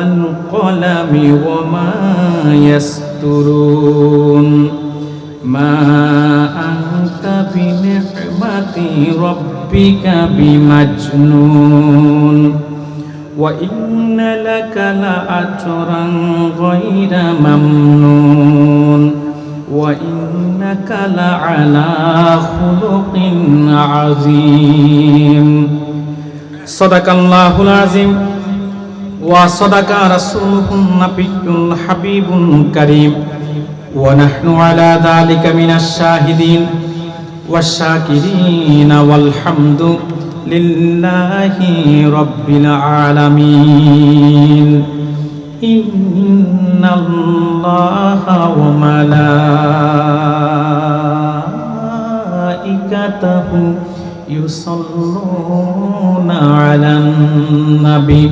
والقلم وما يسترون ما أنت بنعمة ربك بمجنون وإن لك لأجرا غير ممنون وإنك لعلى خلق عظيم صدق الله العظيم وصدق رسوله النبي الحبيب الكريم. ونحن على ذلك من الشاهدين والشاكرين والحمد لله رب العالمين. إن الله وملائكته يصلون على النبي.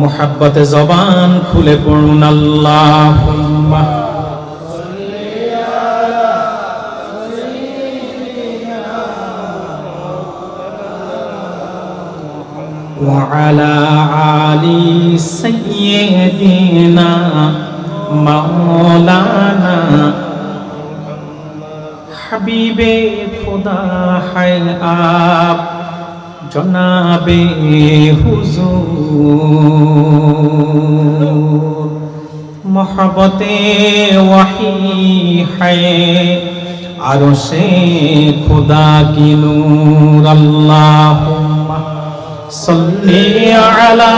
মোহাব্বত জবান খুলে পড়ুন আল্লাহ وعلى آل سيدنا مولانا হাবিবে খোদা হায় আপ জনাবে হুজুর মোহব্বতে ওয়াহি হায় আরো সে খোদা কি নূর আল্লাহুম্মা সাল্লি আলা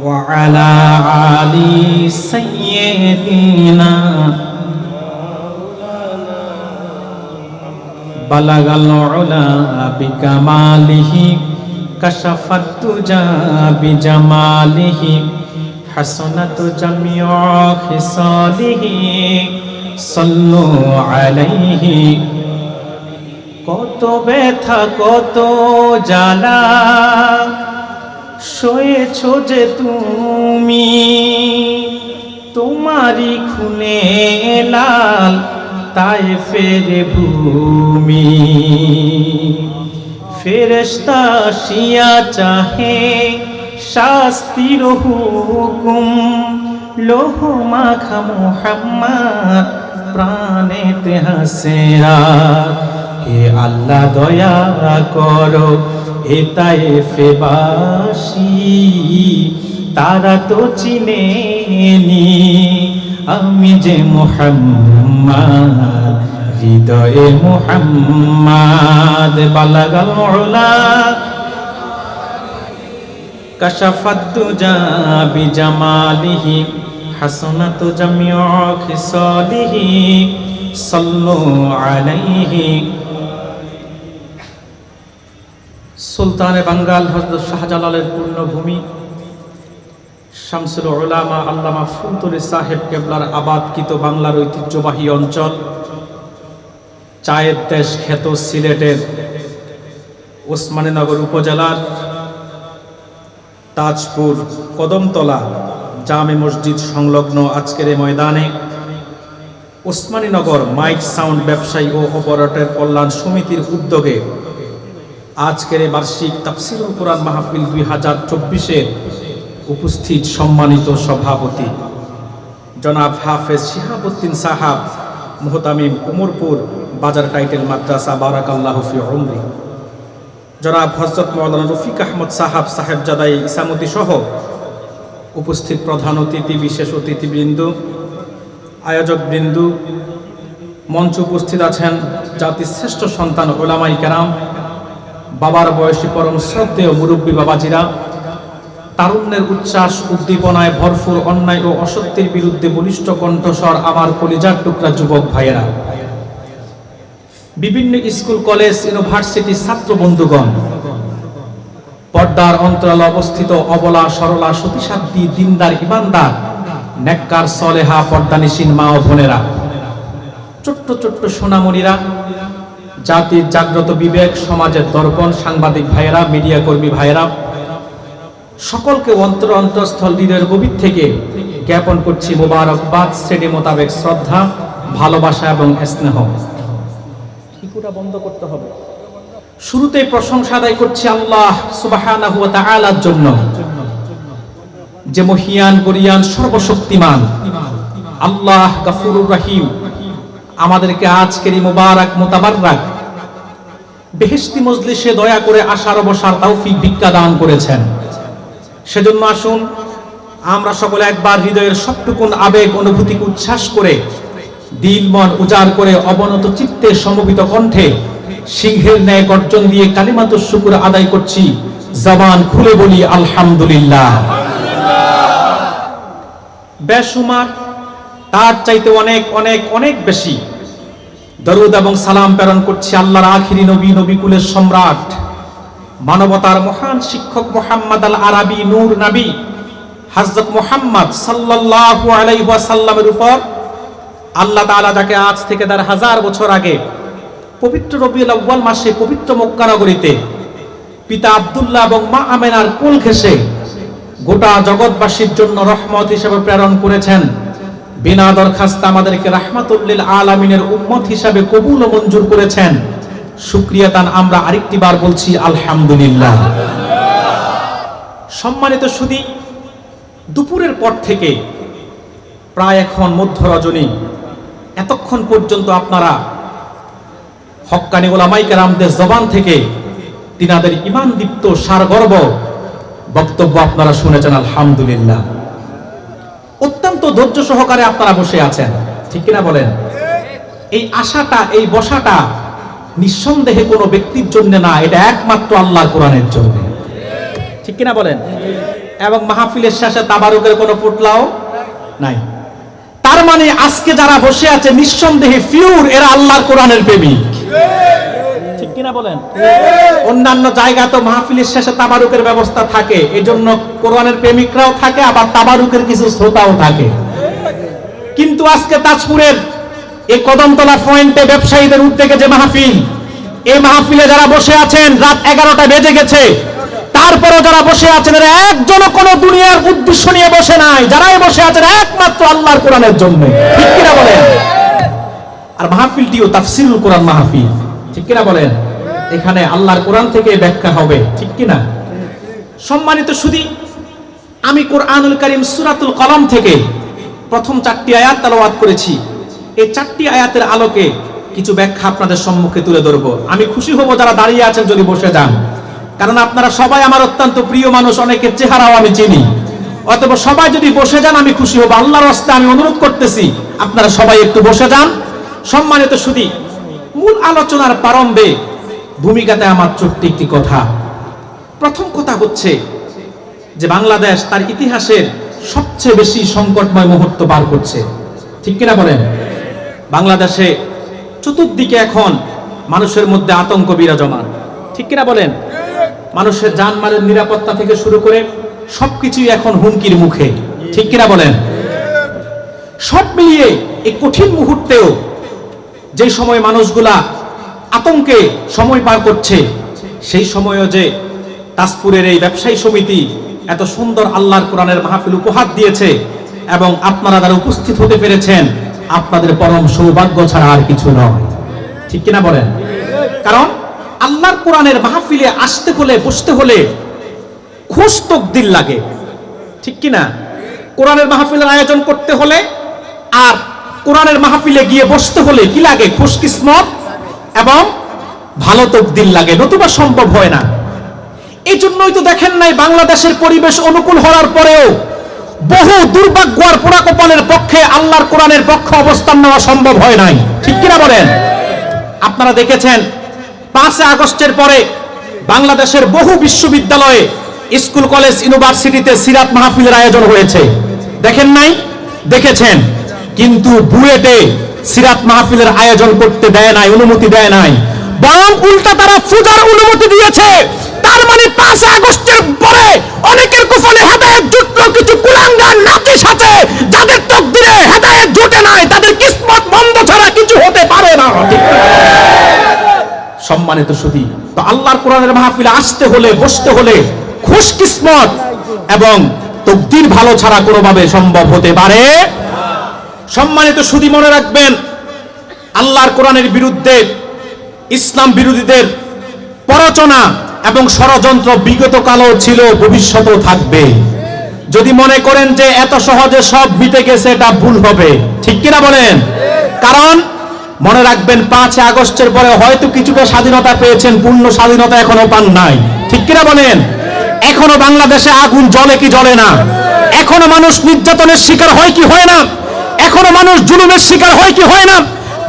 وعلى آل سيدنا بلغ العلا بكماله كشف الدجى بجماله حسنت جميع خصاله صلوا عليه কত ব্যথা কত জ্বালা শোয়েছ যে তুমি তোমারই খুনে লাল তাই ফের ভূমি। ফেরেস্তা শিয়া চাহে, শাস্তির হুকুম। লোহ মাখা মোহাম্মদ প্রাণেতে হাসেরা হে আল্লাহ দয়া করো হে তাইফে বাসি তারা তো চিনে চিনেনি। আমি যে মোহাম্মদ, হৃদয়ে মোহাম্মদ, বালাগাল ওলা কাশাফাত বিজামালিহি, হাসনাত জামিউ খিসালিহি সাল্লু আলাইহি। সুলতানে বাঙ্গাল হজরত শাহজালালের পূর্ণভূমি। শামসুল ওলামা আল্লামা ফুলতলি সাহেব কেবলার আবাদকৃত বাংলার ঐতিহ্যবাহী অঞ্চল, চায়ের দেশ খ্যাত সিলেটের ওসমানীনগর উপজেলার তাজপুর কদমতলা জামে মসজিদ সংলগ্ন আজকের এই ময়দানে ওসমানীনগর মাইক সাউন্ড ব্যবসায়ী ও অপারেটর কল্যাণ সমিতির উদ্যোগে আজকের বার্ষিক তাফসিরুল কোরআন মাহফিল দুই হাজার চব্বিশের উপস্থিত সম্মানিত সভাপতি। জনাব হাফেজ শিহাবুদ্দিন সাহাব, মোহতামিম উমরপুর, বাজার টাইটেল মাদ্রাসা, বারাকাল্লাহ ফি জনাব হজরত মৌলানা রফিক আহমদ সাহাব সাহেব জাদাই ইসামতি সহ উপস্থিত প্রধান অতিথি, বিশেষ অতিথিবৃন্দ, আয়োজকবৃন্দ, মঞ্চ উপস্থিত আছেন জাতির শ্রেষ্ঠ সন্তান ওলামাই কেরাম, বাবার বয়সী পরম শ্রদ্ধেয় মুরব্বী বাবাজিরা তারুণ্যের উচ্ছ্বাস, উদ্দীপনায় ভরপুর অন্যায় ও অসত্যের বিরুদ্ধে বলিষ্ঠ কণ্ঠস্বর আমার কলিজার টুকরা যুবক ভাইয়েরা। বিভিন্ন স্কুল, কলেজ, ইউনিভার্সিটি ছাত্র বন্ধুগণ, পর্দার অন্তরাল অবস্থিত অবলা, সরলা সতীসাধ্যী দিনদার, ইমানদার, নেককার, সলেহা, পর্দানিসীন মা ও বোনেরা, ছোট্ট ছোট্ট সোনামণিরা, জাতির জাগ্রত বিবেক, সমাজের দর্পণ, সাংবাদিক ভাইয়েরা, মিডিয়া কর্মী ভাইয়েরা সকলকে অন্তর অন্তঃস্থল হৃদয়ের গভীর থেকে জ্ঞাপন করছি মোবারকবাদ শ্রেণি মোতাবেক শ্রদ্ধা, ভালোবাসা এবং স্নেহ। ইকুটা বন্ধ করতে হবে। শুরুতেই প্রশংসা আদায় করছি আল্লাহ সুবহানাহু ওয়া তাআলার জন্য। যে মহিয়ান, গরিয়ান, সর্বশক্তিমান। আল্লাহ গাফুরুর রহিম। আমাদেরকে আজকের এই মোবারক মোতাবাররাক বেহেশতি মজলিসে দয়া করে আশার অবসার, তৌফিক, ভিক্ষা দান করেছেন। সেজন্য আসুন, আমরা সকলে একবার হৃদয়ের সবটুকুন আবেগ, অনুভূতিকে উচ্ছ্বাস করে দিল মন উজাড় করে অবনত চিত্তে সমবিত কণ্ঠে সিংহের ন্যায় গর্জন দিয়ে কালিমাতুর শুকুর আদায় করছি। জবান খুলে বলি, আলহামদুলিল্লাহ। বেসুমার তার চাইতে অনেক অনেক অনেক বেশি। দরুদ এবং সালাম প্রেরণ করছি আল্লাহর আখিরি নবী নবী কুলের সম্রাট। মানবতার মহান শিক্ষক মোহাম্মদ আল আরবি নূর নবী, হযরত মোহাম্মদ সাল্লাল্লাহু আলাইহি ওয়াসাল্লামের উপর আল্লাহ তাআলা যাকে আজ থেকে তার হাজার বছর আগে পবিত্র রবিউল আউয়াল মাসে পবিত্র মক্কা নগরীতে পিতা আব্দুল্লাহ এবং মা আমেনার কোল ঘেঁষে গোটা জগৎবাসীর জন্য রহমত হিসেবে প্রেরণ করেছেন। বিনা দরখাস্ত আমাদেরকে রাহমাতুল্লিল আলামিনের উম্মত হিসাবে কবুল ও মঞ্জুর করেছেন। শুক্রিয়া তান আমরা আরেকটি বার বলছি, আলহামদুলিল্লাহ। সম্মানিত সুদী, দুপুরের পর থেকে প্রায় এখন মধ্য রজনী এতক্ষণ পর্যন্ত আপনারা হক্কানি ওলামাই কেরামদের জবান থেকে তিনাদের ইমান দীপ্ত, সারগর্ব বক্তব্য আপনারা শুনেছেন, আলহামদুলিল্লাহ। অত্যন্ত ধৈর্য সহকারে আপনারা বসে আছেন, ঠিক কিনা বলেন? এই আশাটা, এই বসাটা নিঃসন্দেহে কোনো ব্যক্তির জন্য না, এটা একমাত্র আল্লাহর কোরআনের জন্য। ঠিক কিনা বলেন? এবং মাহফিলের শেষে তাবারুকের কোনো ফুটলাও নাই। তার মানে আজকে যারা বসে আছে, নিঃসন্দেহে ফিউর, এরা আল্লাহর কোরআনের প্রেমিক। ঠিক কিনা বলেন? অন্যান্য জায়গা তো মাহফিলের শেষে তাবারুকের ব্যবস্থা থাকে, এজন্য কোরআনের প্রেমিকরাও থাকে, আবার তাবারুকের কিছু শ্রোতাও থাকে। কিন্তু আজকে তাজপুরের এই কদমতলা পয়েন্টে ব্যবসায়ীদের উদ্যোগে যে মাহফিল, এই মাহফিলে যারা বসে আছেন, রাত এগারোটা বেজে গেছে। তারপরেও যারা বসে আছেন, এরা একজনও কোনো দুনিয়ার উদ্দেশ্য নিয়ে বসে নাই। যারাই বসে আছেন, একমাত্র আল্লাহর কোরআনের জন্য। ঠিক কিনা বলেন? আর মাহফিলটিও তাফসিরুল কোরআন মাহফিল। ঠিক কিনা বলেন? এখানে আল্লাহর কোরআন থেকে ব্যাখ্যা হবে। ঠিক কিনা? সম্মানিত সুদী আমি কোরআনুল করিম সুরাতুল কলম থেকে প্রথম চারটি আয়াত তালাওয়াত করেছি। এই চারটি আয়াতের আলোকে কিছু ব্যাখ্যা আপনাদের সম্মুখে তুলে ধরবো। আমি খুশি হব যারা দাঁড়িয়ে আছেন যদি বসে যান। কারণ আপনারা সবাই আমার অত্যন্ত প্রিয় মানুষ, অনেকের চেহারাও আমি চিনি। অতএব সবাই যদি বসে যান, আমি খুশি হব। আল্লাহর হস্তে আমি অনুরোধ করতেছি, আপনারা সবাই একটু বসে যান। সম্মানিত সুদী মূল আলোচনার প্রারম্ভে ভূমিকাতে আমার ছোট্ট একটি কথা। প্রথম কথা হচ্ছে যে বাংলাদেশ তার ইতিহাসের সবচেয়ে বেশি সংকটময় মুহূর্ত পার করছে। ঠিক কিনা বলেন? বাংলাদেশে চতুর্দিকে এখন মানুষের মধ্যে আতঙ্ক বিরাজমান। ঠিক কিনা বলেন? মানুষের জানমালের নিরাপত্তা থেকে শুরু করে সবকিছুই এখন হুমকির মুখে। ঠিক কিনা বলেন? সব মিলিয়ে এই কঠিন মুহূর্তেও যে সময় মানুষগুলা আতঙ্কে সময় পার করছে, সেই সময়ও যে তাজপুরের এই ব্যবসায়ী সমিতি এত সুন্দর আল্লাহর কোরআনের মাহফিল উপহার দিয়েছে এবং আপনারা যারা উপস্থিত হতে পেরেছেন আপনাদের পরম সৌভাগ্য ছাড়া আর কিছু নয়। ঠিক কিনা বলেন? কারণ আল্লাহর কোরআনের মাহফিলে আসতে হলে, বসতে হলে খুশ তকদিল লাগে। ঠিক কিনা? কোরআনের মাহফিলের আয়োজন করতে হলে আর কোরআনের মাহফিলে গিয়ে বসতে হলে কি লাগে? খুশকিসমত এবং ভালো তকদির লাগে। নতুবা সম্ভব হয় না। এই জন্যই তো দেখেন নাই বাংলাদেশের পরিবেশ অনুকূল হওয়ার পরেও বহু দুর্ভাগ্য আর পোড়াকপালের পক্ষে আল্লাহর কোরআনের পক্ষে অবস্থান নেওয়া সম্ভব হয় নাই। ঠিক কিনা বলেন? আপনারা দেখেছেন পাঁচে আগস্টের পরে বাংলাদেশের বহু বিশ্ববিদ্যালয়ে স্কুল, কলেজ, ইউনিভার্সিটিতে সিরাত মাহফিলের আয়োজন হয়েছে। দেখেন নাই? দেখেছেন? কিন্তু বুয়েটে সিরাত মাহফিলের আয়োজন করতে দেয় নাই, অনুমতি দেয় নাই। বরং উল্টা তারা পূজার অনুমতি দিয়েছে। মানে পাঁচ আগস্টের পরে অনেকের কুফলে হেদায়েত জুটলো, কিছু কুলাঙ্গার নাতিস আছে যাদের তকদিরে হেদায়েত জুটে নাই, তাদের কিসমত বন্ধ ছাড়া কিছু হতে পারে না। সম্মানিত সুদী তো আল্লাহর কোরআনের মাহফিলে আসতে হলে, বসতে হলে খুশ কিসমত এবং তকদির ভালো ছাড়া কোনোভাবে সম্ভব হতে পারে। সম্মানিত সুদী মনে রাখবেন, আল্লাহর কোরআনের বিরুদ্ধে ইসলাম বিরোধীদের প্ররোচনা এবং ষড়যন্ত্র বিগত কালও ছিল, ভবিষ্যতেও থাকবে। যদি মনে করেন যে এত সহজে সব মিটে গেছে, এটা ভুল হবে। ঠিক কিনা বলেন? কারণ মনে রাখবেন পাঁচ আগস্টের পরে হয়তো কিছুটা স্বাধীনতা পেয়েছেন, পূর্ণ স্বাধীনতা এখনও পান নাই। ঠিক কিনা বলেন? এখনও বাংলাদেশে আগুন জলে কি জ্বলে না? এখনও মানুষ নির্যাতনের শিকার হয় কি হয় না? এখনও মানুষ জুলুমের শিকার হয় কি হয় না?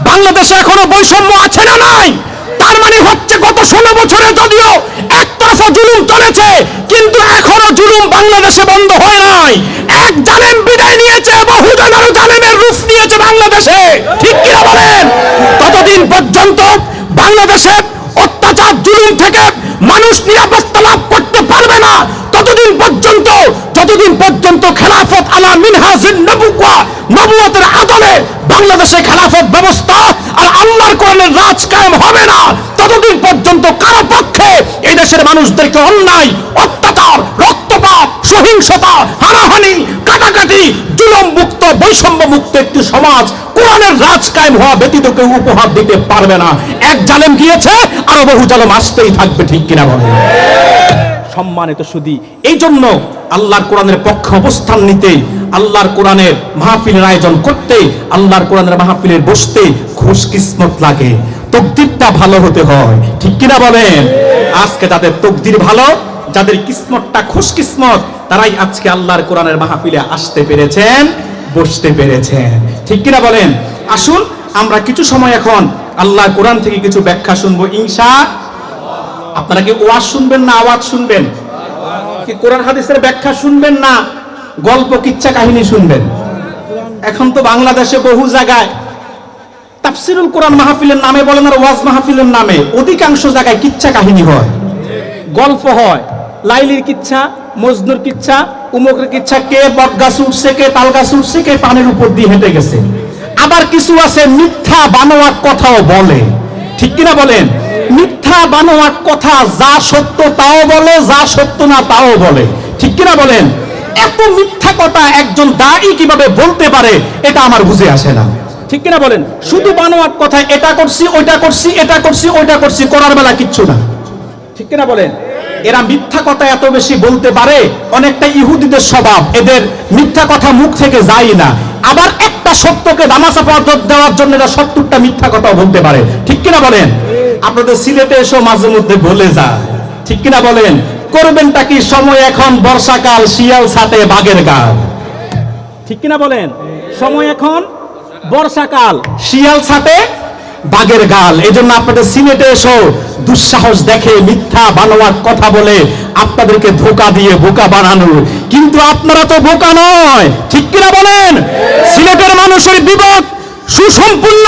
বাংলাদেশে এখনও বৈষম্য আছে না নাই? তার মানে হচ্ছে গত ষোলো বছরে যদিও একতরফা জুলুম চলেছে, কিন্তু এখনও জুলুম বাংলাদেশে বন্ধ হয় নাই। এক জালেম বিদায় নিয়েছে, বহুজন আরও জালেমের রূপ নিয়েছে বাংলাদেশে। ঠিক কিনা বলেন? ততদিন পর্যন্ত বাংলাদেশে অত্যাচার, জুলুম থেকে মানুষ নিরাপত্তা লাভ করতে পারবে না। ততদিন পর্যন্ত, যতদিন পর্যন্ত খেলাফত আলা মিনহাজিন নবুয়া নবুয়তের আদলে বাংলাদেশে খেলাফত ব্যবস্থা আল্লাহর রাজ কায়েম হবে না। ততদিন পর্যন্ত কারও পক্ষে এই দেশের মানুষদেরকে অন্যায়, অত্যাচার, রক্তপাত, সহিংসতা, হানাহানি, কাটাকাটি জুলম মুক্ত বৈষম্য মুক্ত একটি সমাজ কোরআনের রাজ কায়েম হওয়া ব্যতীত কেউ উপহার দিতে পারবে না। এক জালেম গিয়েছে, আরও বহু জালেম আসতেই থাকবে, ঠিক কিনা বলে সম্মানিত সুদী। এই জন্য আল্লাহর কোরআনের পক্ষে অবস্থান নিতে, আল্লাহর কোরআনের মাহফিলের আয়োজন করতে, আল্লাহর কোরআনের মাহফিলের বসতে খুশ কিসমত লাগে। তকদিরটা ভালো হতে হয়। ঠিক কিনা বলেন? আজকে যাদের তকদির ভালো, যাদের কিসমতটা খুশ কিসমত তারাই আজকে আল্লাহর কোরআনের মাহফিলে আসতে পেরেছেন, বসতে পেরেছেন। ঠিক কিনা বলেন? আসুন, আমরা কিছু সময় এখন আল্লাহর কোরআন থেকে কিছু ব্যাখ্যা শুনব ইনশা আপনারা কি ওয়াজ শুনবেন না আওয়াজ শুনবেন? কি কোরআন হাদিসের ব্যাখ্যা শুনবেন না গল্প, কিচ্ছা কাহিনী শুনবেন? এখন তো বাংলাদেশে বহু জায়গায় তাফসিরুল কোরআন মাহফিলের নামে বলেন আর ওয়াজ মাহফিলের নামে অধিকাংশ জায়গায় কিচ্ছা কাহিনী হয়। গল্প হয়। লাইলির কিচ্ছা, মজনুর কিচ্ছা, উমকের কিচ্ছা, কে বট গাছ উঠছে, কে তাল গাছ উঠছে, কে পানির উপর দিয়ে হেঁটে গেছে। আবার কিছু আছে মিথ্যা বানোয়ার কথাও বলে। ঠিক কিনা বলেন? মিথ্যা বানোয়ার কথা যা সত্য তাও বলে, যা সত্য না তাও বলে। ঠিক কিনা বলেন? এত মিথ্যা কথা একজন দায়ী কীভাবে বলতে পারে, এটা আমার বুঝে আসে না। ঠিক কিনা বলেন? শুধু বানোয়ার কথা, এটা করছি, ওইটা করছি, এটা করছি, ওইটা করছি, করার বেলা কিচ্ছু না। ঠিক কিনা বলেন? এরা মিথ্যা কথা এত বেশি বলতে পারে, অনেকটা ইহুদিদের স্বভাব, এদের মিথ্যা কথা মুখ থেকে যায় না। আবার একটা সত্যকে দামাচাপা দেওয়ার জন্য এরা সত্তরটা মিথ্যা কথা বলতে পারে। ঠিক কিনা বলেন? আপনাদের সিলেটে এসো, মাঝে মধ্যে বলে যায়। ঠিক কিনা বলেন? করবেনটা কি সময় এখন, বর্ষাকাল, শিয়াল সাথে বাঘের গাল? ঠিক কিনা বলেন? সময় এখন, বর্ষাকাল, শিয়াল সাথে বাঘের গাল। এই জন্য আপনাদের সিলেটে এসো, দুঃসাহস দেখে, মিথ্যা বানোয়ার কথা বলে আপনাদেরকে ধোকা দিয়ে বোকা বানানো কিন্তু আপনারা তো বোকা নয়। ঠিক কিনা বলেন? সিলেটের মানুষের বিবেক সুসম্পূর্ণ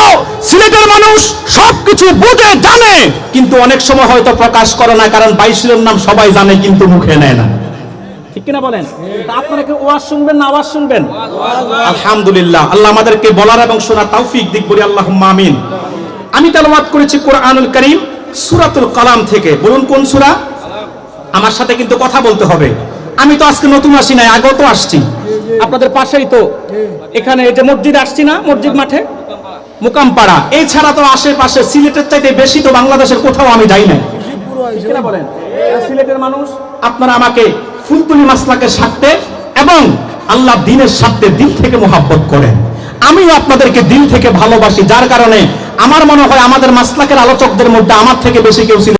সিলেটের মানুষ সবকিছু বুঝে জানে। কিন্তু অনেক সময় হয়তো প্রকাশ করে না, কারণ বাইশিলের নাম সবাই জানে, কিন্তু মুখে নেয় না। বলেন? না আওয়াজ শুনবেন? আলহামদুলিল্লাহ, আল্লাহ আমাদেরকে বলার এবং দিক আল্লাহ আমি করেছি করিম, সূরাতুল কালাম থেকে। বলুন কোন সূরা? আমার সাথে কিন্তু কথা বলতে হবে। আমি তো আজকে নতুন আসি নাই, আগেও তো আসছি। আপনাদের পাশেই তো। এখানে যে মসজিদ, আসছি না মসজিদ মাঠে? মুকামপাড়া। এছাড়া তো আশেপাশে সিলেটের চাইতে বেশি তো বাংলাদেশের কোথাও আমি যাই নাই। বলেন? সিলেটের মানুষ। আপনারা আমাকে ফুলতুলি মাসলাকে সাথে এবং আল্লাহ দিনের সাথে দিল থেকে মোহাব্বত করেন। আমিও আপনাদেরকে দিল থেকে ভালোবাসি, যার কারণে আমার মনে হয় আমাদের মাসলাকের আলোচকদের মধ্যে আমার থেকে বেশি কেউ ছিল